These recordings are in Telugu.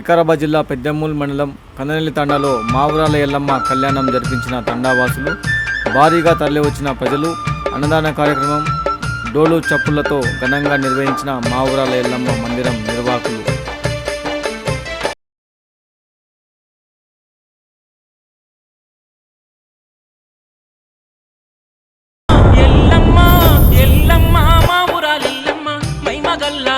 వికారాబాద్ జిల్లా పెద్దమూల్ మండలం కందనెల్లి తండాలో మావురాల ఎల్లమ్మ కళ్యాణం జరిపించిన తండావాసులు భారీగా తరలివచ్చిన ప్రజలు అన్నదాన కార్యక్రమం డోలు చప్పులతో ఘనంగా నిర్వహించిన మావురాల ఎల్లమ్మ మందిరం నిర్వాహకులు. ఎల్లమ్మ ఎల్లమ్మ మావురాలెల్లమ్మ మై మగల్లా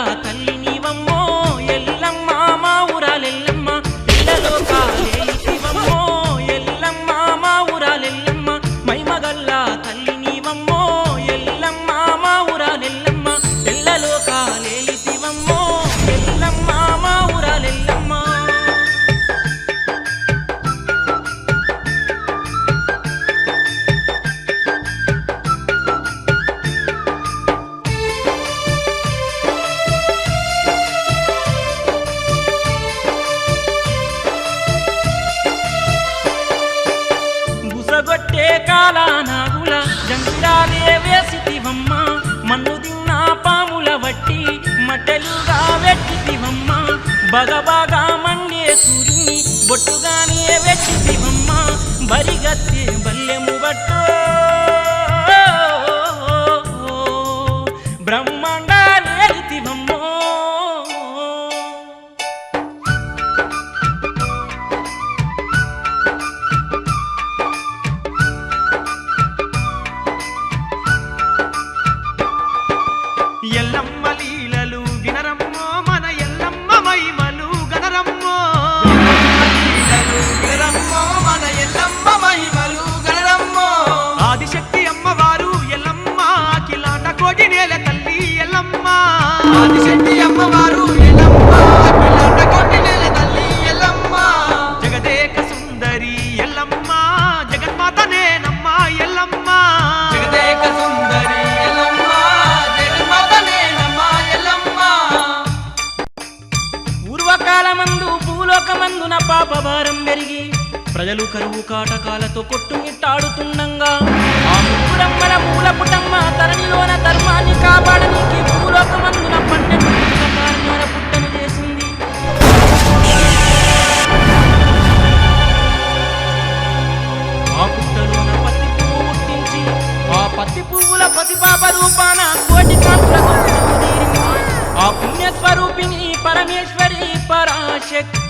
బగబాగా మండే సూర్యుని బొట్టుగానే వెట్టితివమ్మ బరిగత్తే ప్రజలు కరువు కాటకాలతో కొట్టుమిట్టాడుతుండగా ఆ ముగ్గురమ్మల మూల పుటమ్మ తరణిలోన ధర్మాన్ని కాపాడనీకి భూలోకమందున పన్నెండు కారణాల పుట్టను చేసింది ఆ పుట్టలోన పత్తి పువ్వు పుట్టించి ఆ పత్తి పువ్వుల పసిపాప రూపాన కోటి కాంతులతో వెలుగుదీరింది. ఆ పుణ్యస్వరూపిణి పరమేశ్వరి పరాశక్తి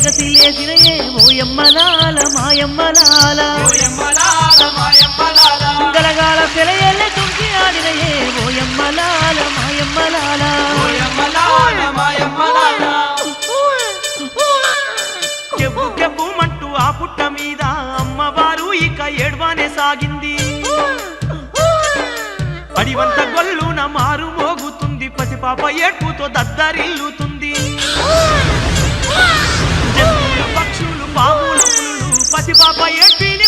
ఎగసిలేసినయే ఓయమ్మలాల మాయమ్మలాల ఓయమ్మలాల మాయమ్మలాల గలగాల సెలయల్లే తుంకి ఓయమ్మలాల మాయమ్మలాల ఓయమ్మలాల మాయమ్మలాల కెవ్వు కెవ్వుమంటూ ఆ పుట్ట మీద అమ్మవారు ఇక ఏడ్వానే సాగింది. అడివంత గొల్లున మారు మోగుతుంది పసిపాప ఏడ్పుతో దద్దరిల్లుతుంది. పక్షులు పాములు పులులు. పసిపాప ఏడ్పిని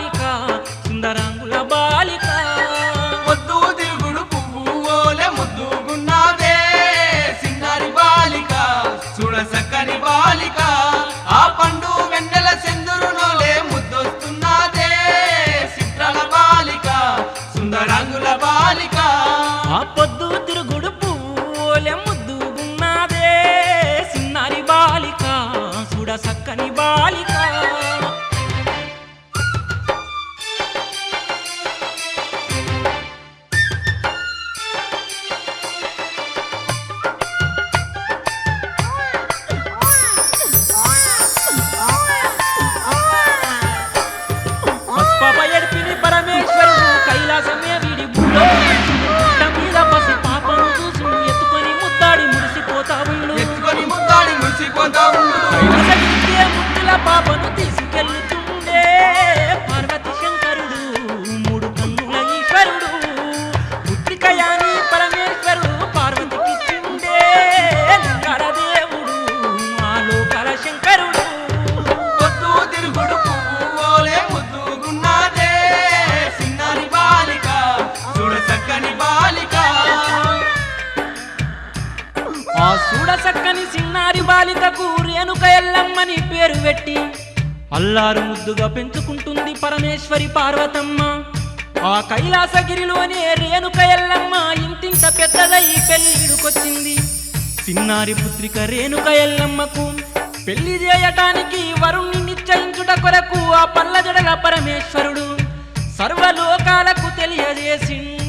ಮಾಲಿಕ ಸುಂದರಂಗ అల్లారు ముద్దుగా పెంచుకుంటుంది పరమేశ్వరి పార్వతమ్మ. ఆ కైలాసగిరిలోనే రేణుక ఎల్లమ్మ ఇంటింత పెద్దదై పెళ్ళిడుకొచ్చింది చిన్నారి పుత్రిక రేణుక ఎల్లమ్మకు పెళ్ళి చేయటానికి వరుణ్ణి నిశ్చయించుట కొరకు ఆ పల్ల జడల పరమేశ్వరుడు సర్వలోకాలకు తెలియజేసిండు.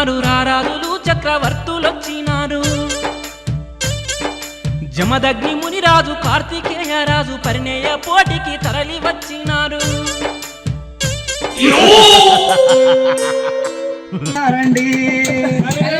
వచ్చినారు రారాజులు చక్రవర్తులొచ్చినారు. జమదగ్ని మునిరాజు కార్తికేయ రాజు పరిణయ పోటీకి తరలి వచ్చినారు. ఆ,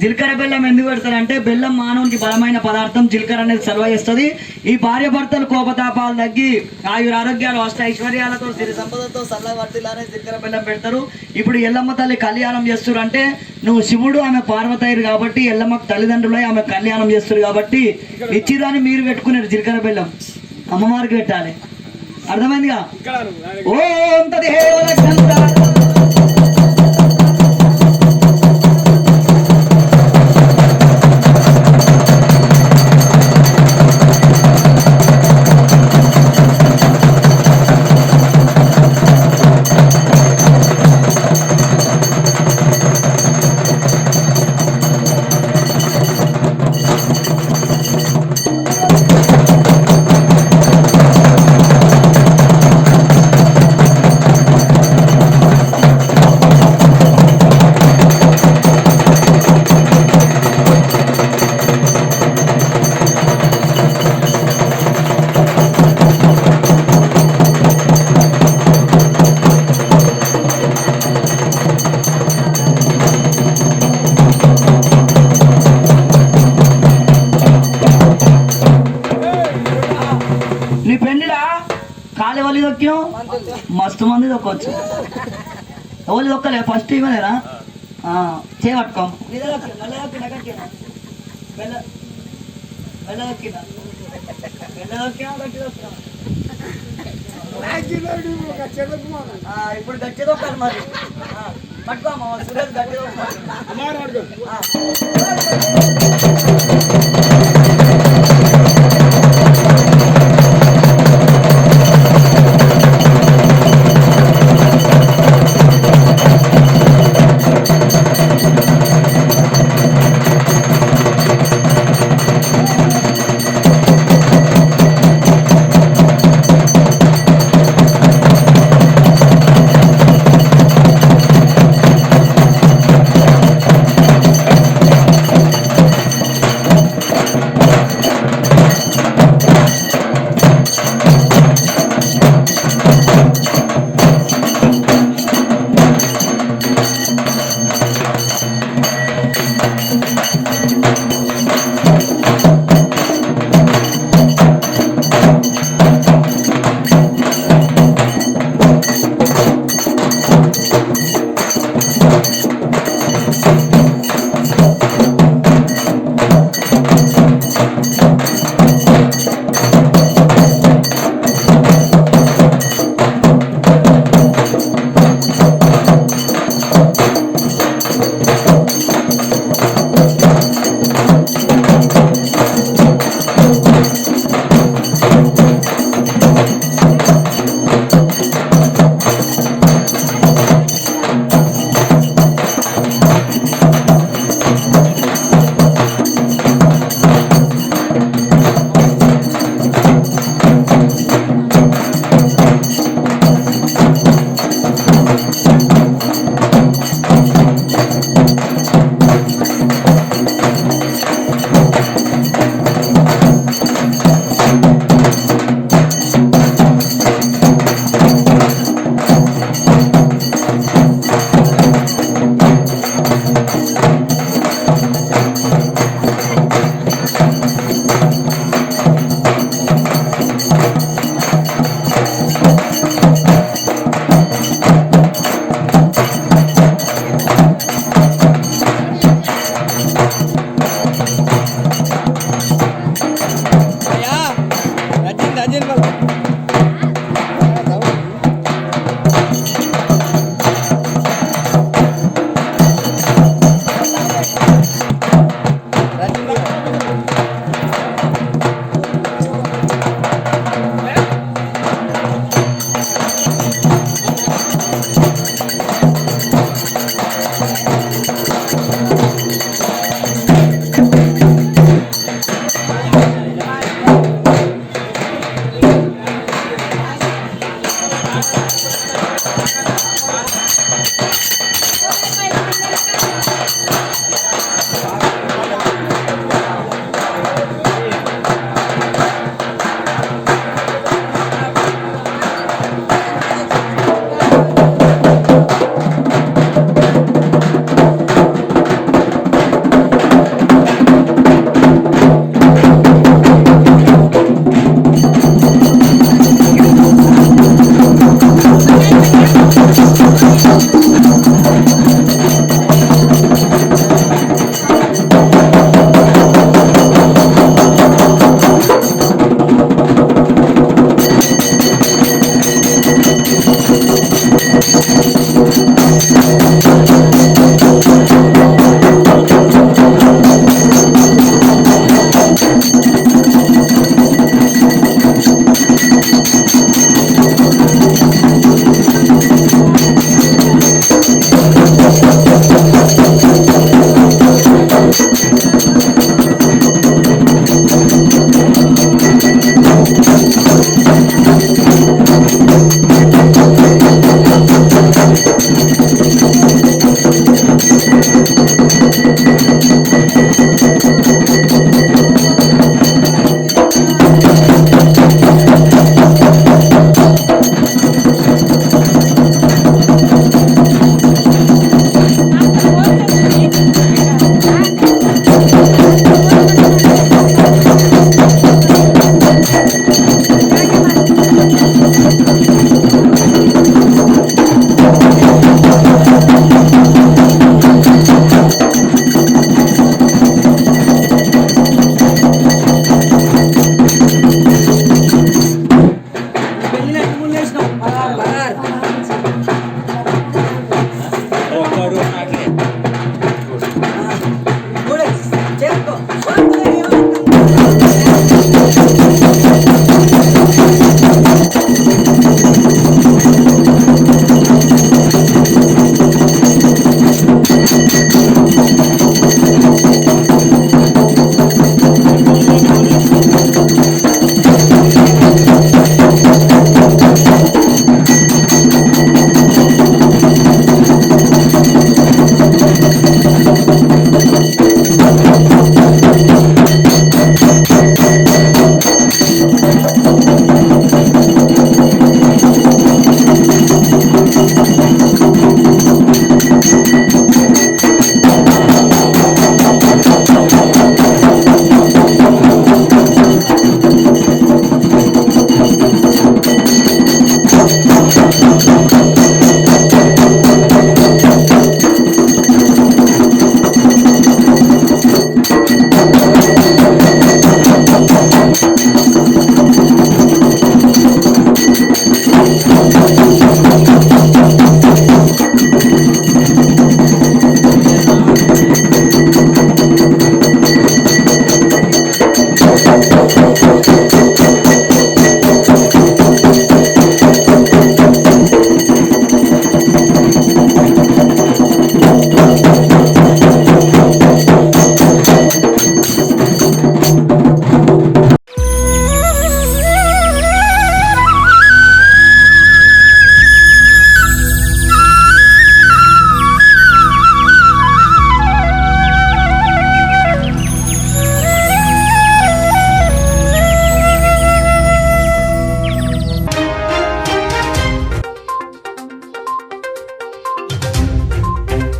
జీలకర్ర బెల్లం ఎందుకు పెడతారంటే బెల్లం మానవునికి బలమైన పదార్థం జీలకర్ర అనేది సర్వ చేస్తుంది. ఈ భార్య భర్తలు కోపతాపాలు తగ్గి ఆయుర ఆరోగ్యాలు అష్ట ఐశ్వర్యాలతో సిరి సంపదతో సల్లవర్తిలానే జీలకర్ర బెల్లం పెడతారు. ఇప్పుడు ఎల్లమ్మ తల్లి కళ్యాణం చేస్తారు అంటే నువ్వు శివుడు ఆమె పార్వతయ్యరు కాబట్టి ఎల్లమ్మకు తల్లిదండ్రులై ఆమె కళ్యాణం చేస్తారు కాబట్టి ఇచ్చిదాన్ని మీరు పెట్టుకున్నారు జీలకర్ర బెల్లం. అమ్మవారికి పెట్టాలి. అర్థమైందిగా? ఓం తదేవ మస్తు మంది దొక్కొచ్చు ఎవరు దొక్కలే ఫస్ట్ ఇవ్వలేరా చేపట్టుకో ఇప్పుడు గట్టి దొక్కాలి మరి. ఆ, పట్టుకో సురేష్ గట్టి దొక్కాలి